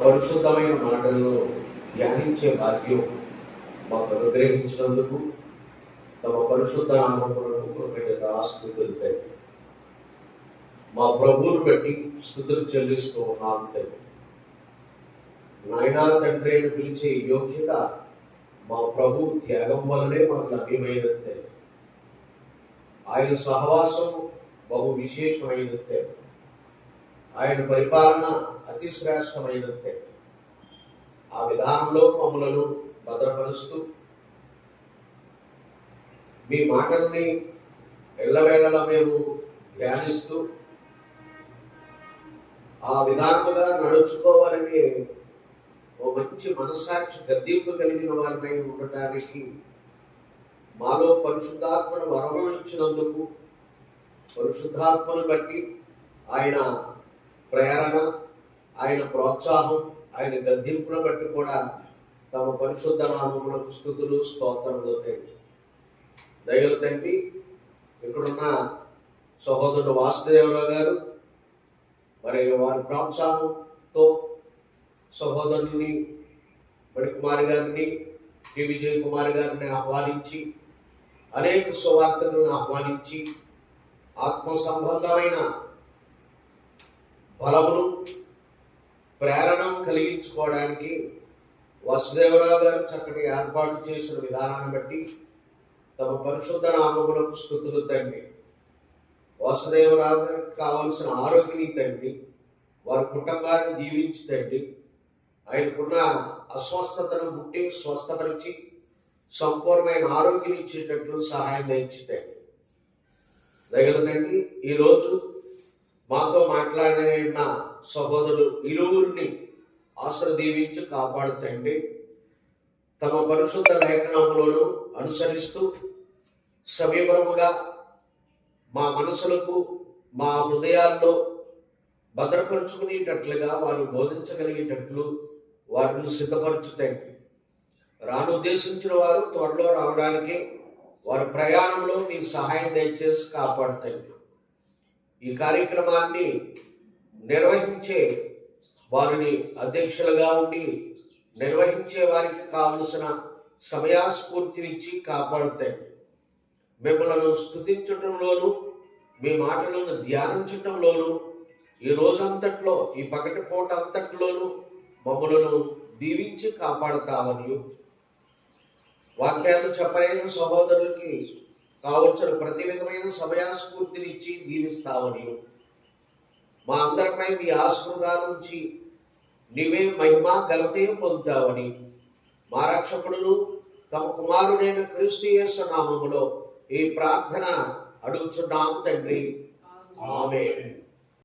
పరిశుద్ధమైన మాటలను ధ్యానించే భాగ్యం మాకు అనుగ్రహించినందుకు తమ పరిశుద్ధ నామములకు కృతజ్ఞత స్థుతులు తండ్రి మా ప్రభువును బట్టి స్థుతులు చెల్లిస్తూ ఉన్నాం తండ్రి నాయనా తండ్రి అని పిలిచే యోగ్యత మా ప్రభు త్యాగం వల్లనే మాకు లభ్యమైనది తండ్రి ఆయన సహవాసం బహు విశేషమైనది తండ్రి ఆయన పరిపాలన అతి శ్రేష్టమైనదే. ఆ విధానంలో మమ్మలను భద్రపరుస్తూ మీ మాటల్ని ఎల్లవేళలా మేము ధ్యానిస్తూ ఆ విధానముగా నడుచుకోవాలని ఓ మంచి మనస్సాక్షి గద్దీపు కలిగిన వారిపై ఉండటానికి మాలో పరిశుద్ధాత్మను వరములు ఇచ్చినందుకు పరిశుద్ధాత్మను బట్టి ఆయన ప్రేరణ ఆయన ప్రోత్సాహం ఆయన గద్దింపును బట్టి కూడా తమ పరిశుద్ధ నామములకు స్థుతులు స్తోత్రములు తండ్రి దయలు తండ్రి ఇక్కడున్న సహోదరుడు వాసుదేవరావు గారు మరి వారి ప్రోత్సాహంతో సహోదరుని మణికుమారి గారిని టి. విజయ్ కుమార్ గారిని ఆహ్వానించి అనేక సువార్తలను ఆహ్వానించి ఆత్మ సంబంధమైన బలమును ప్రేరణ కలిగించుకోవడానికి వసుదేవరావు గారు చక్కటి ఏర్పాటు చేసిన విధానాన్ని బట్టి తమ పరిశుద్ధ నామములకు స్థుతులు తండ్రి. వసుదేవరావు గారికి కావలసిన ఆరోగ్యని తండ్రి వారి కుటుంబాన్ని జీవించి తండ్రి. ఆయనకున్న అస్వస్థతను ముట్టి స్వస్థపరిచి సంపూర్ణమైన ఆరోగ్యం ఇచ్చేటట్లు సహాయం దండి తండ్రి. ఈరోజు మాతో మాట్లాడిన సహోదరులు ఇరువురిని ఆశ్రదీవించి కాపాడుతండి. తమ పరిశుద్ధ లేఖనములను అనుసరిస్తూ సమీపముగా మా మనసులకు మా హృదయాల్లో భద్రపరుచుకునేటట్లుగా వారు బోధించగలిగేటట్లు వారిని సిద్ధపరచుతండి. రాను ఉద్దేశించిన వారు త్వరలో రావడానికి వారి ప్రయాణంలో మీ సహాయం దయచేసి కాపాడుతండి. ఈ కార్యక్రమాన్ని నిర్వహించే వారిని అధ్యక్షులుగా ఉండి నిర్వహించే వారికి కావలసిన సమయాస్ఫూర్తినిచ్చి కాపాడుతాయి. మిమ్మలను స్థుతించటంలోను మీ మాటలను ధ్యానించటంలోను ఈ రోజంతట్లో ఈ పగటి పూట అంతట్లోనూ మమ్మలను దీవించి కాపాడుతామని వాక్యాలు చెప్పలేని సహోదరులకి కావలసిన ప్రతి విధమైన సమయాస్ఫూర్తినిచ్చి దీవిస్తావని. మా అందరిపై మీ ఆశీర్వాదాల నుంచి నీవే మహిమ గలతే పొందుతావని. మా రక్షకుడును తమ కుమారుడైన క్రీస్తు నామములో ఈ ప్రార్థన అడుగుచున్నాం తండ్రి. ఆమె